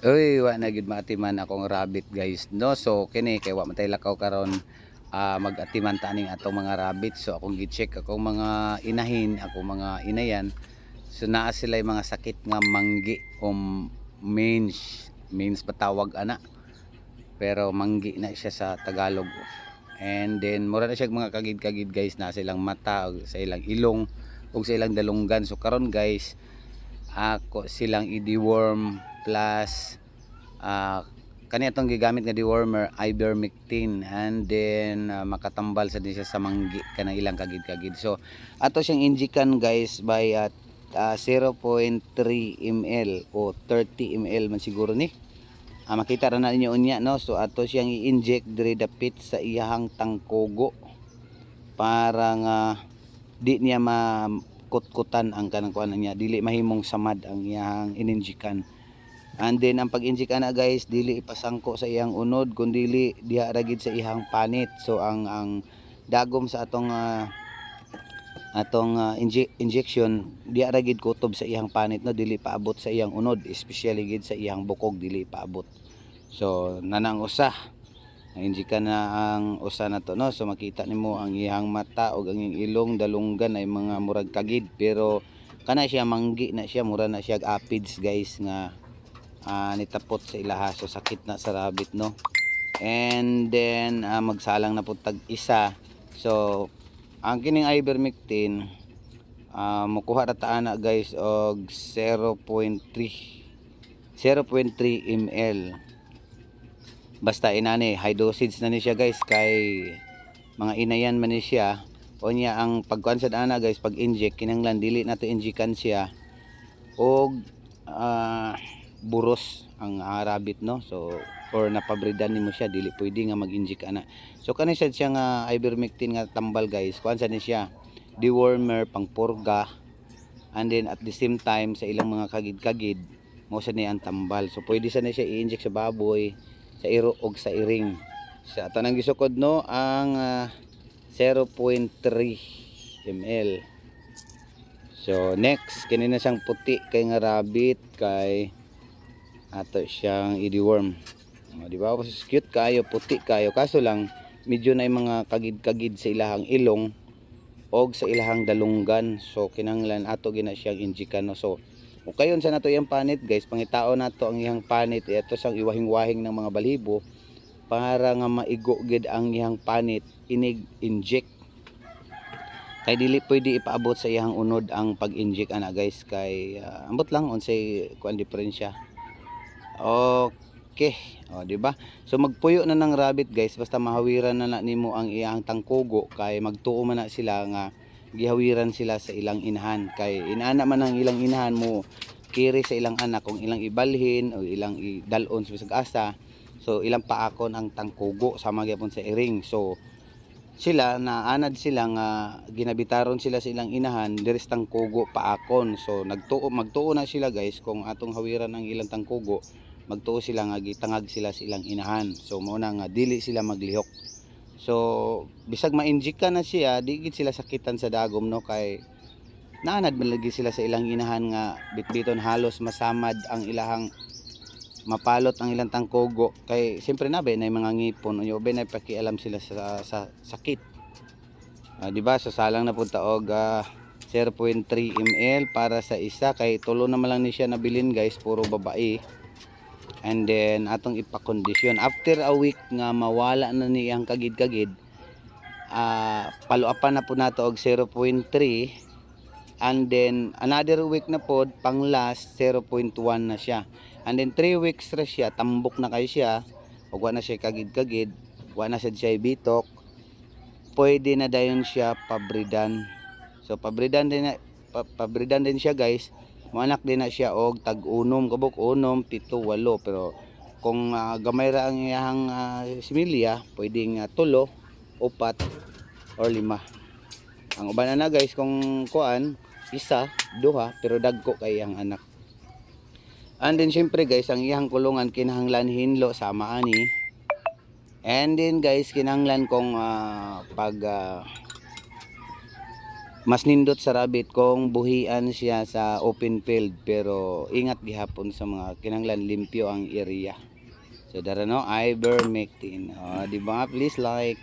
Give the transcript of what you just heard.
Uy, wa na gid maatiman akong rabbit guys. No, so kini kay wa matay lakaw karon ah, mag-atiman ta ning atong mga rabbit. So akong gi-check akong mga inahin, akong mga inayan. So naa sila mga sakit nga manggi o mange. Means patawag ana. Pero manggi na siya sa Tagalog. And then mura na siya mga kagid-kagid guys na silang mata o sa ilang ilong o sa ilang dalunggan. So karon guys, ako silang i-deworm plus ah kani atong gigamit nga dewormer ivermectin and then ah, makatambal sa din siya sa manggi kanang ilang kagid-kagid. So ato siyang injikan guys by at ah, 0.3 ml o 30 ml man siguro ni. Ah, makita ra na ninyo unya no? So ato siyang i-inject diri dapit sa iyahang tangkogo para nga di niya ma kutkutan ang kanang kuan niya. Dili mahimong samad ang iyang ininjikan. And then ang pag-injik ana guys dili ipasangko sa iyang unod kundi diha ra gid sa iyang panit. So ang ang dagom sa atong ah, atong ah, inje- injection diha ra gid kutob sa iyang panit no? Dili paabot sa iyang unod especially gid sa iyang bukog dili paabot. So nanang usa Nainjikan na ang usa na to no? So makita nimo ang iyang mata ug ang iyang ilong dalunggan ay mga murag kagid. Pero kana siya manggi na siya mura na siya apids guys nga ah, nitapot sa ilaha. So sakit na sa rabbit no? And then ah, magsalang na po tag isa so ang kining ivermectin ah, mukuha ra ta ana guys og 0.3 0.3 ml basta inani high dosage na ni siya guys. Kay mga inayan man ni siya. O niya ang pagkuan sa ana guys pag inject kinanglan dili nato injikan siya. Og ah, buros ang rabbit no? So or napabridan nimo siya dili pwede nga mag-inject ana. So kani sad siya nga ivermectin nga tambal guys kuan sa ni siya. Dewormer pangpurga. And then at the same time sa ilang mga kagid-kagid mo sa ni ang tambal. So pwede sa ni siya i-inject sa baboy sa iro og sa iring. Sa tanang gisukod no ang ah, 0.3 ml so next kini na siyang puti kay nga rabbit kay ato siyang i-deworm o, di ba? Cute kayo puti kayo kaso lang medyo na yung mga kagid-kagid sa ilahang ilong og sa ilahang dalunggan. So kinanglan ato gina siyang injikan no so o kayon sa nato yung panit guys? Pangitao nato ang iyang panit. Ito sang iwahing-wahing ng mga balibo. Para nga maigo gid ang iyang panit inig inject kay dili pwede ipaabot sa iyang unod ang pag-inject ana guys. Kay ah, ambot lang unsay kuan diferensya. Okay. O di ba? So magpuyo na ng rabbit guys. Basta mahawiran na na nimo ang iyang tangkugo. Kay magtuo man na sila nga gihawiran sila sa ilang inahan. Kay inaana man ang ilang inahan mo kiri sa ilang anak. Kung ilang ibalhin o ilang idalon sa bisag asa so ilang paakon ang tangkugo. Sama gyapon sa iring so sila na anad sila nga ginabitaron sila sa ilang inahan diris tangkugo paakon. So nagtuo magtuo na sila guys kung atong hawiran ang ilang tangkugo magtuo sila nga gitangag sila sa ilang inahan. So mao na nga dili sila maglihok So, bisag ma-inject ka na siya, di gid sila sakitan sa dagom no? Kay naanad man lagi sila sa ilang inahan nga bitbiton halos masamad ang ilahang mapalot ang ilang tangkogo. Kay siyempre na ba na mga ngipon. Unya ba na pakialam sila sa, sa sakit. Ah, di ba? So salang na punta og ah, 0.3 ml para sa isa. Kay tulo naman lang ni siya nabilin guys. Puro babae and then atong ipakondisyon. After a week nga mawala na niyang kagid-kagid ah paluapan na po nato og 0.3 and then another week na pod pang last 0.1 na siya. And then 3 weeks ra siya tambok na kay siya ug na siya kagid-kagid wa na sad siya bitok pwede na dayon siya pabridan. So pabridan din pa, pabridan din siya guys Manak din na siya og tag-unom. Kabuk unom pito walo. Pero kung ah, gamay ra ang iyang uh, similya pwedeng uh, tulo upat or lima. Ang uban na guys kung kuan isa duha pero dagko kay ang anak. And then syempre guys ang iyang kulungan kinahanglan hinlo sama ani. And then guys kinahanglan kung ah, pag ah, mas nindot sa rabbit kung buhian siya sa open field pero ingat gihapon sa mga kinanglan limpyo ang area. So dara no, ivermectin. Oh, di ba? Please like